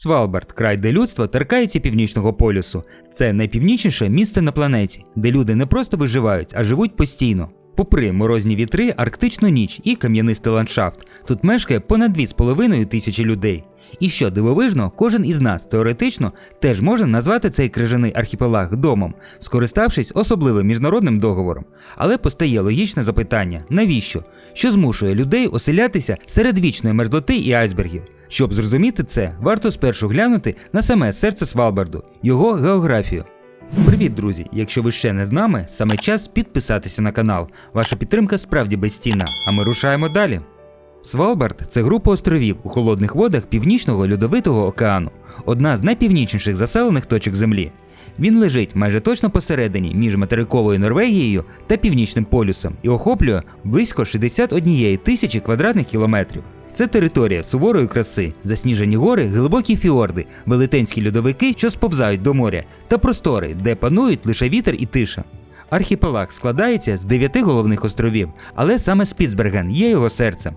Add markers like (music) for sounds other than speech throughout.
Свалбард край, де людство торкається північного полюсу. Це найпівнічніше місце на планеті, де люди не просто виживають, а живуть постійно. Попри морозні вітри, арктичну ніч і кам'янистий ландшафт, тут мешкає понад 2,5 тисячі людей. І що дивовижно, кожен із нас теоретично теж може назвати цей крижаний архіпелаг домом, скориставшись особливим міжнародним договором. Але постає логічне запитання: навіщо? Що змушує людей оселятися серед вічної мерзлоти і айсбергів? Щоб зрозуміти це, варто спершу глянути на саме серце Свалбарду, його географію. Привіт, друзі! Якщо ви ще не з нами, саме час підписатися на канал. Ваша підтримка справді безцінна, а ми рушаємо далі. Свалбард це група островів у холодних водах Північного Льодовитого океану, одна з найпівнічніших заселених точок Землі. Він лежить майже точно посередині між материковою Норвегією та Північним полюсом і охоплює близько 61 тисячі квадратних кілометрів. Це територія суворої краси, засніжені гори, глибокі фіорди, велетенські льодовики, що сповзають до моря, та простори, де панують лише вітер і тиша. Архіпелаг складається з дев'яти головних островів, але саме Спіцберген є його серцем.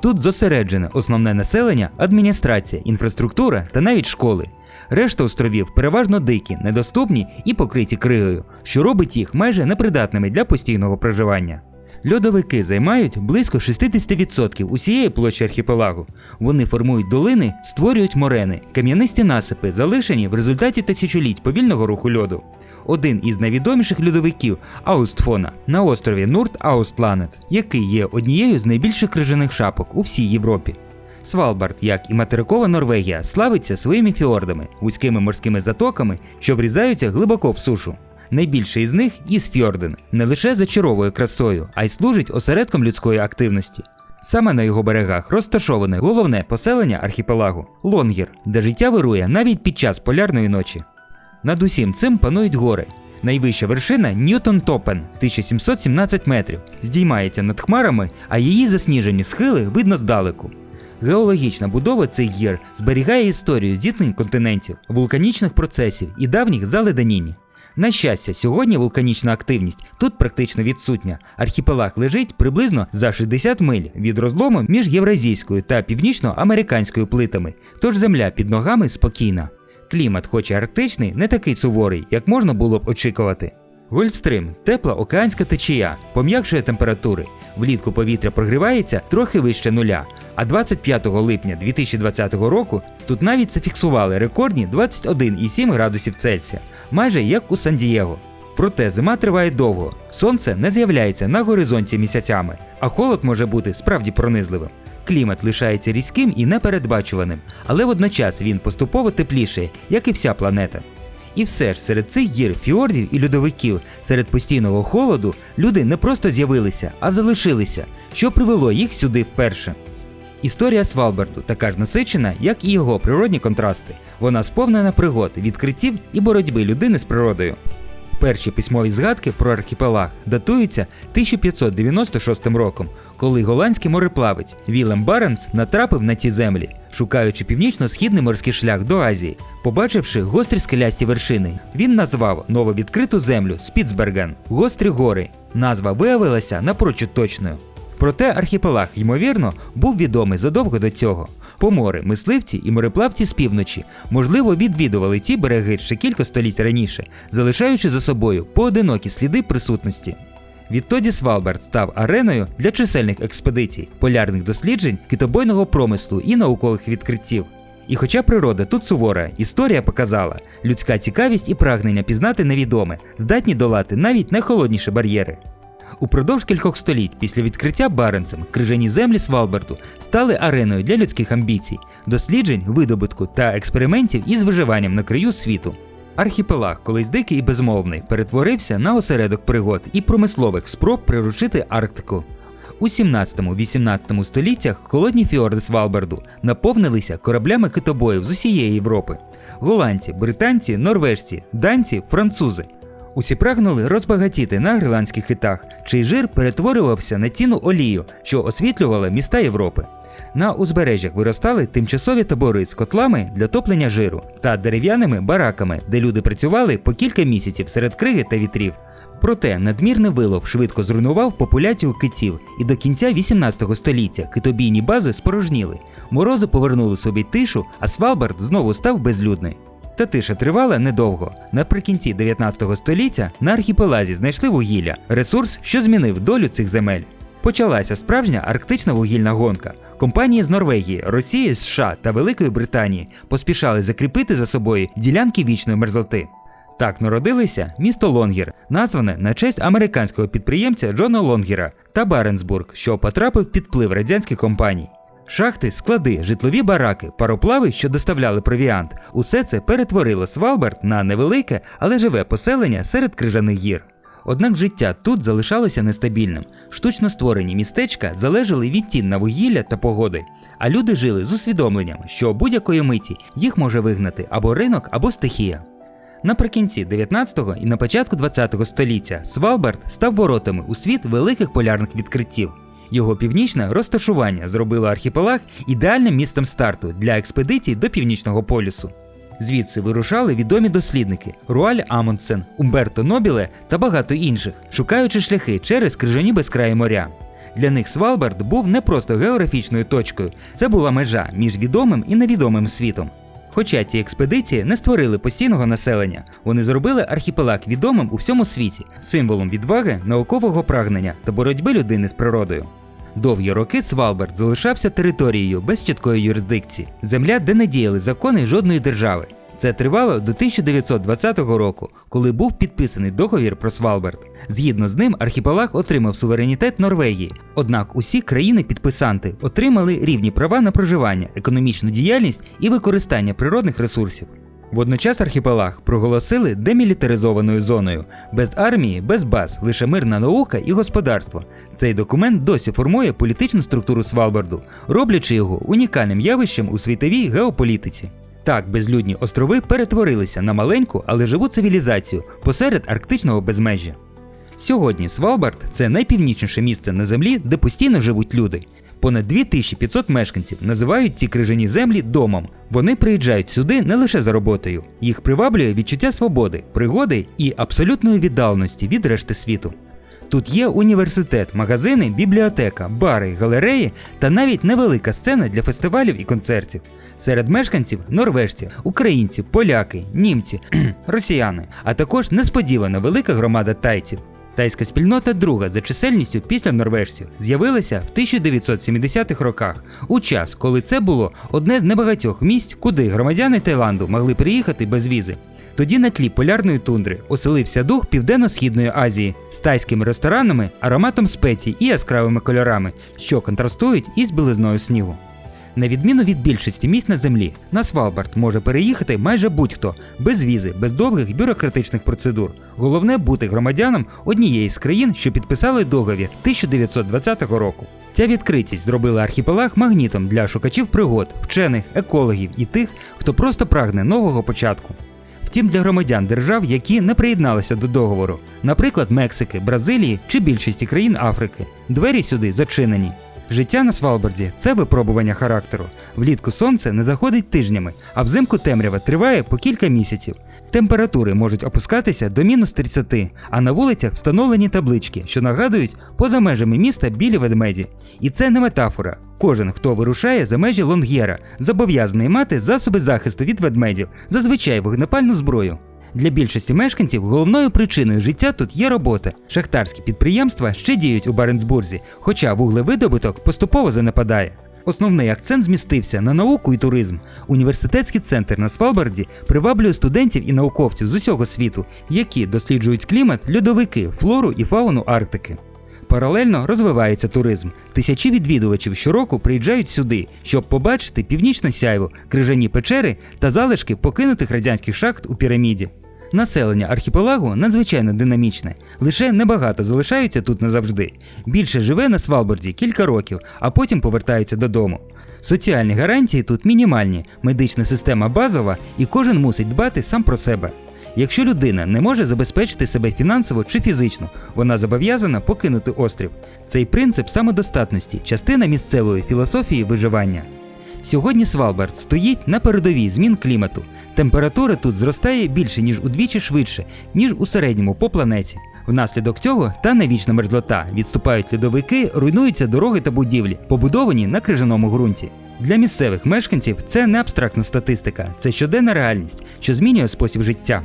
Тут зосереджене основне населення, адміністрація, інфраструктура та навіть школи. Решта островів переважно дикі, недоступні і покриті кригою, що робить їх майже непридатними для постійного проживання. Льодовики займають близько 60% усієї площі архіпелагу. Вони формують долини, створюють морени, кам'янисті насипи, залишені в результаті тисячоліть повільного руху льоду. Один із найвідоміших льодовиків Аустфона на острові Нурт Аустланет, який є однією з найбільших крижаних шапок у всій Європі. Свалбард, як і материкова Норвегія, славиться своїми фіордами, вузькими морськими затоками, що врізаються глибоко в сушу. Найбільший із них Ісфьорден не лише зачаровує красою, а й служить осередком людської активності. Саме на його берегах розташоване головне поселення архіпелагу Лонгір, де життя вирує навіть під час полярної ночі. Над усім цим панують гори. Найвища вершина Ньютон Топен 1717 метрів, здіймається над хмарами, а її засніжені схили видно здалеку. Геологічна будова цих гір зберігає історію зіткнень континентів, вулканічних процесів і давніх заледенінь. На щастя, сьогодні вулканічна активність тут практично відсутня. Архіпелаг лежить приблизно за 60 миль від розлому між євразійською та північноамериканською плитами, тож земля під ногами спокійна. Клімат, хоч і арктичний, не такий суворий, як можна було б очікувати. Гольфстрим тепла океанська течія, пом'якшує температури. Влітку повітря прогрівається трохи вище нуля. А 25 липня 2020 року тут навіть зафіксували рекордні 21,7 градусів Цельсія, майже як у Сан-Дієго. Проте зима триває довго, сонце не з'являється на горизонті місяцями, а холод може бути справді пронизливим. Клімат лишається різким і непередбачуваним, але водночас він поступово теплішає, як і вся планета. І все ж серед цих гір, фіордів і льодовиків, серед постійного холоду, люди не просто з'явилися, а залишилися, що привело їх сюди вперше. Історія Свалбарду така ж насичена, як і його природні контрасти. Вона сповнена пригод, відкриттів і боротьби людини з природою. Перші письмові згадки про архіпелаг датуються 1596 роком, коли голландський мореплавець Вілем Баренц натрапив на ці землі, шукаючи північно-східний морський шлях до Азії. Побачивши гострі скелясті вершини, він назвав нововідкриту землю Спіцберген гострі гори. Назва виявилася напрочуд точною. Проте архіпелаг, ймовірно, був відомий задовго до цього. Помори, мисливці і мореплавці з півночі, можливо, відвідували ці береги ще кілька століть раніше, залишаючи за собою поодинокі сліди присутності. Відтоді Свалбард став ареною для чисельних експедицій, полярних досліджень, китобойного промислу і наукових відкриттів. І хоча природа тут сувора, історія показала, людська цікавість і прагнення пізнати невідоме, здатні долати навіть найхолодніші бар'єри. Упродовж кількох століть після відкриття Баренцем крижані землі Свалбарду стали ареною для людських амбіцій, досліджень, видобутку та експериментів із виживанням на краю світу. Архіпелаг, колись дикий і безмовний, перетворився на осередок пригод і промислових спроб приручити Арктику. У 17-18 століттях холодні фіорди Свалбарду наповнилися кораблями китобоїв з усієї Європи: голландці, британці, норвежці, данці, французи. Усі прагнули розбагатіти на гриландських хитах, чий жир перетворювався на ціну олію, що освітлювала міста Європи. На узбережжях виростали тимчасові табори з котлами для топлення жиру та дерев'яними бараками, де люди працювали по кілька місяців серед криги та вітрів. Проте надмірний вилов швидко зруйнував популяцію китів, і до кінця 18 століття китобійні бази спорожніли. Морози повернули собі тишу, а Свалбард знову став безлюдний. Та тиша тривала недовго. Наприкінці 19 століття на архіпелазі знайшли вугілля, ресурс, що змінив долю цих земель. Почалася справжня арктична вугільна гонка. Компанії з Норвегії, Росії, США та Великої Британії поспішали закріпити за собою ділянки вічної мерзлоти. Так народилися місто Лонгір, назване на честь американського підприємця Джона Лонгіра та Баренсбург, що потрапив під вплив радянських компаній. Шахти, склади, житлові бараки, пароплави, що доставляли провіант, усе це перетворило Свалбард на невелике, але живе поселення серед крижаних гір. Однак життя тут залишалося нестабільним. Штучно створені містечка залежали від тін на вугілля та погоди, а люди жили з усвідомленням, що будь-якої миті їх може вигнати або ринок, або стихія. Наприкінці 19-го і на початку 20-го століття Свалбард став воротами у світ великих полярних відкриттів. Його північне розташування зробило архіпелаг ідеальним містом старту для експедицій до північного полюсу. Звідси вирушали відомі дослідники Руаль Амундсен, Умберто Нобіле та багато інших, шукаючи шляхи через крижані безкраї моря. Для них Свалбард був не просто географічною точкою, це була межа між відомим і невідомим світом. Хоча ці експедиції не створили постійного населення, вони зробили архіпелаг відомим у всьому світі, символом відваги, наукового прагнення та боротьби людини з природою. Довгі роки Свалбард залишався територією без чіткої юрисдикції, земля, де не діяли закони жодної держави. Це тривало до 1920 року, коли був підписаний договір про Свалбард. Згідно з ним, архіпелаг отримав суверенітет Норвегії. Однак усі країни-підписанти отримали рівні права на проживання, економічну діяльність і використання природних ресурсів. Водночас архіпелаг проголосили демілітаризованою зоною, без армії, без баз, лише мирна наука і господарство. Цей документ досі формує політичну структуру Свалбарду, роблячи його унікальним явищем у світовій геополітиці. Так, безлюдні острови перетворилися на маленьку, але живу цивілізацію посеред арктичного безмежжя. Сьогодні Свалбард це найпівнічніше місце на землі, де постійно живуть люди. Понад 2500 мешканців називають ці крижані землі домом. Вони приїжджають сюди не лише за роботою. Їх приваблює відчуття свободи, пригоди і абсолютної віддаленості від решти світу. Тут є університет, магазини, бібліотека, бари, галереї та навіть невелика сцена для фестивалів і концертів. Серед мешканців норвежці, українці, поляки, німці, (clears throat) росіяни, а також несподівано велика громада тайців. Тайська спільнота друга за чисельністю після норвежців з'явилася в 1970-х роках, у час, коли це було одне з небагатьох місць, куди громадяни Таїланду могли приїхати без візи. Тоді на тлі полярної тундри оселився дух Південно-Східної Азії з тайськими ресторанами, ароматом спецій і яскравими кольорами, що контрастують із білизною снігу. На відміну від більшості місць на землі, на Свалбард може переїхати майже будь-хто без візи, без довгих бюрократичних процедур. Головне бути громадяном однієї з країн, що підписали договір 1920 року. Ця відкритість зробила архіпелаг магнітом для шукачів пригод, вчених, екологів і тих, хто просто прагне нового початку. Втім, для громадян держав, які не приєдналися до договору, наприклад, Мексики, Бразилії чи більшості країн Африки, двері сюди зачинені. Життя на Свалбарді це випробування характеру. Влітку сонце не заходить тижнями, а взимку темрява триває по кілька місяців. Температури можуть опускатися до мінус 30, а на вулицях встановлені таблички, що нагадують поза межами міста білі ведмеді. І це не метафора. Кожен, хто вирушає за межі Лонгєра, зобов'язаний мати засоби захисту від ведмедів, зазвичай вогнепальну зброю. Для більшості мешканців головною причиною життя тут є робота. Шахтарські підприємства ще діють у Баренцбурзі, хоча вуглевидобуток поступово занепадає. Основний акцент змістився на науку і туризм. Університетський центр на Свалбарді приваблює студентів і науковців з усього світу, які досліджують клімат, льодовики, флору і фауну Арктики. Паралельно розвивається туризм. Тисячі відвідувачів щороку приїжджають сюди, щоб побачити північне сяйво, крижані печери та залишки покинутих радянських шахт у піраміді. Населення архіпелагу надзвичайно динамічне, лише небагато залишаються тут назавжди. Більше живе на Свалборді кілька років, а потім повертаються додому. Соціальні гарантії тут мінімальні, медична система базова, і кожен мусить дбати сам про себе. Якщо людина не може забезпечити себе фінансово чи фізично, вона зобов'язана покинути острів. Цей принцип самодостатності частина місцевої філософії виживання. Сьогодні Свалбард стоїть на передовій змін клімату. Температура тут зростає більше ніж удвічі швидше, ніж у середньому по планеті. Внаслідок цього та навічна мерзлота відступають льодовики, руйнуються дороги та будівлі, побудовані на крижаному ґрунті. Для місцевих мешканців це не абстрактна статистика, це щоденна реальність, що змінює спосіб життя.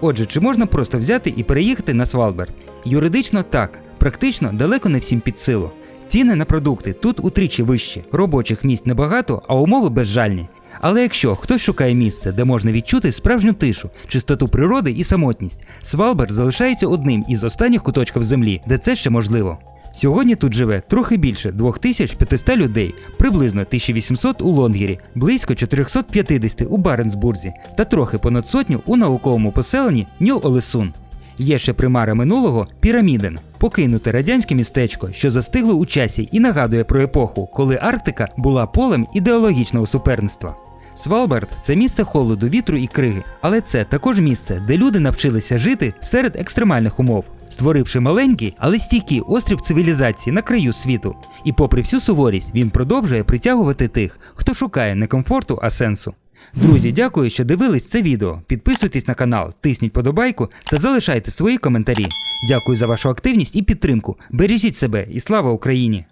Отже, чи можна просто взяти і переїхати на Свалбард? Юридично так, практично далеко не всім під силу. Ціни на продукти тут утричі вищі, робочих місць небагато, а умови безжальні. Але якщо хтось шукає місце, де можна відчути справжню тишу, чистоту природи і самотність, Свалбард залишається одним із останніх куточків землі, де це ще можливо. Сьогодні тут живе трохи більше 2500 людей, приблизно 1800 у Лонгері, близько 450 у Баренцбурзі та трохи понад сотню у науковому поселенні Нью-Олесун. Є ще примара минулого Піраміден, покинуте радянське містечко, що застигло у часі і нагадує про епоху, коли Арктика була полем ідеологічного суперництва. Свалбард це місце холоду, вітру і криги, але це також місце, де люди навчилися жити серед екстремальних умов, створивши маленький, але стійкий острів цивілізації на краю світу. І попри всю суворість, він продовжує притягувати тих, хто шукає не комфорту, а сенсу. Друзі, дякую, що дивились це відео. Підписуйтесь на канал, тисніть подобайку та залишайте свої коментарі. Дякую за вашу активність і підтримку. Бережіть себе і слава Україні!